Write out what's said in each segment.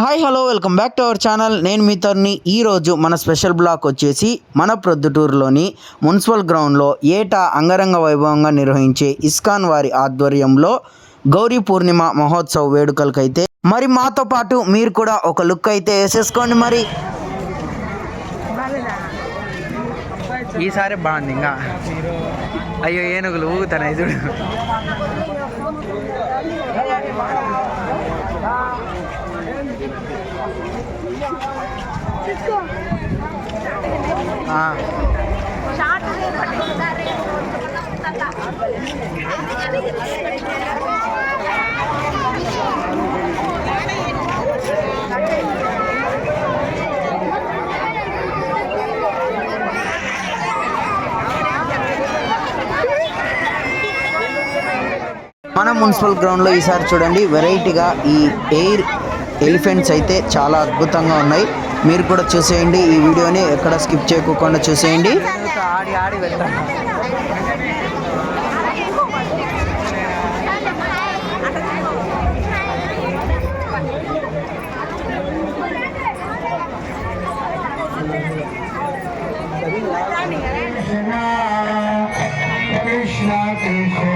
Hi hello welcome back to our channel. నేను మీ తరుణి. ఈరోజు మన స్పెషల్ బ్లాక్ వచ్చేసి మన ప్రొద్దుటూరులోని మున్సిపల్ గ్రౌండ్లో ఏటా అంగరంగ వైభవంగా నిర్వహించే ఇస్కాన్ వారి ఆధ్వర్యంలో గౌరీ పూర్ణిమ మహోత్సవ్ వేడుకలకైతే మరి మాతో పాటు మీరు కూడా ఒక లుక్ అయితే వేసేసుకోండి మరి. ఈసారి బాగుంది ఇంకా. అయ్యో ఏనుగులు ఊగుతాయి చూడు. మన మున్సిపల్ గ్రౌండ్లో ఈసారి చూడండి వెరైటీగా ఈ ఎయిర్ ఎలిఫెంట్స్ అయితే చాలా అద్భుతంగా ఉన్నాయి. మీరు కూడా చూసేయండి. ఈ వీడియోని ఎక్కడ స్కిప్ చేయకుండా చూసేయండి. ఆడి ఆడి వెళ్తాను Krishna Krishna.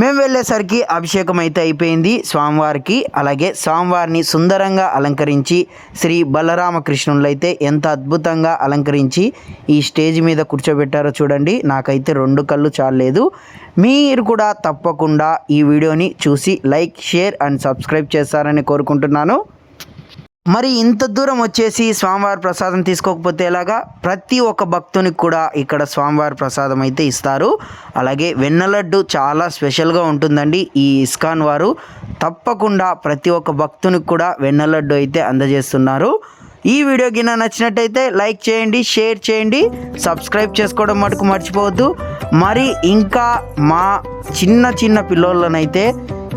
మేము వెళ్ళేసరికి అభిషేకం అయితే అయిపోయింది స్వామివారికి అలాగే స్వామివారిని సుందరంగా అలంకరించి శ్రీ బలరామకృష్ణులు అయితే ఎంత అద్భుతంగా అలంకరించి ఈ స్టేజ్ మీద కూర్చోబెట్టారో చూడండి. నాకైతే రెండు కళ్ళు చాలలేదు. మీరు కూడా తప్పకుండా ఈ వీడియోని చూసి లైక్ షేర్ అండ్ సబ్స్క్రైబ్ చేస్తారని కోరుకుంటున్నాను. మరి ఇంత దూరం వచ్చేసి స్వామివారి ప్రసాదం తీసుకోకపోతే ఎలాగా? ప్రతి ఒక్క భక్తునికి కూడా ఇక్కడ స్వామివారి ప్రసాదం అయితే ఇస్తారు. అలాగే వెన్నలడ్డు చాలా స్పెషల్గా ఉంటుందండి ఈ ఇస్కాన్ వారు. తప్పకుండా ప్రతి ఒక్క భక్తునికి కూడా వెన్నలడ్డు అయితే అందజేస్తున్నారు. ఈ వీడియో గిన నచ్చినట్టయితే లైక్ చేయండి షేర్ చేయండి సబ్స్క్రైబ్ చేసుకోవడం మటుకు మర్చిపోవద్దు. మరి ఇంకా మా చిన్న చిన్న పిల్లోళ్ళనైతే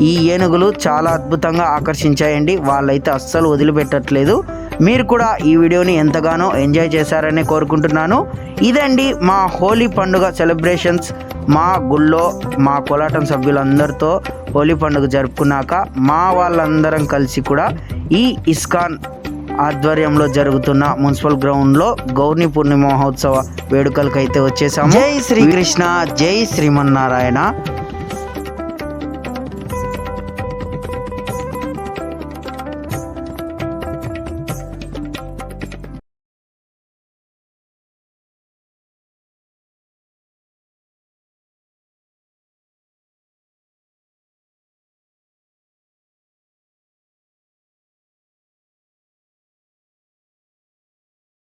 ఈ ఏనుగులు చాలా అద్భుతంగా ఆకర్షించాయండి. వాళ్ళైతే అస్సలు వదిలిపెట్టట్లేదు. మీరు కూడా ఈ వీడియోని ఎంతగానో ఎంజాయ్ చేశారని కోరుకుంటున్నాను. ఇదండి మా హోలీ పండుగ సెలబ్రేషన్స్. మా గుళ్ళో మా కోలాటం సభ్యులందరితో హోలీ పండుగ జరుపుకున్నాక మా వాళ్ళందరం కలిసి కూడా ఈ ఇస్కాన్ ఆధ్వర్యంలో జరుగుతున్న మున్సిపల్ గ్రౌండ్లో గౌర్ని పూర్ణిమ మహోత్సవ వేడుకలకైతే వచ్చేసాము. జై శ్రీకృష్ణ జై శ్రీమన్నారాయణ.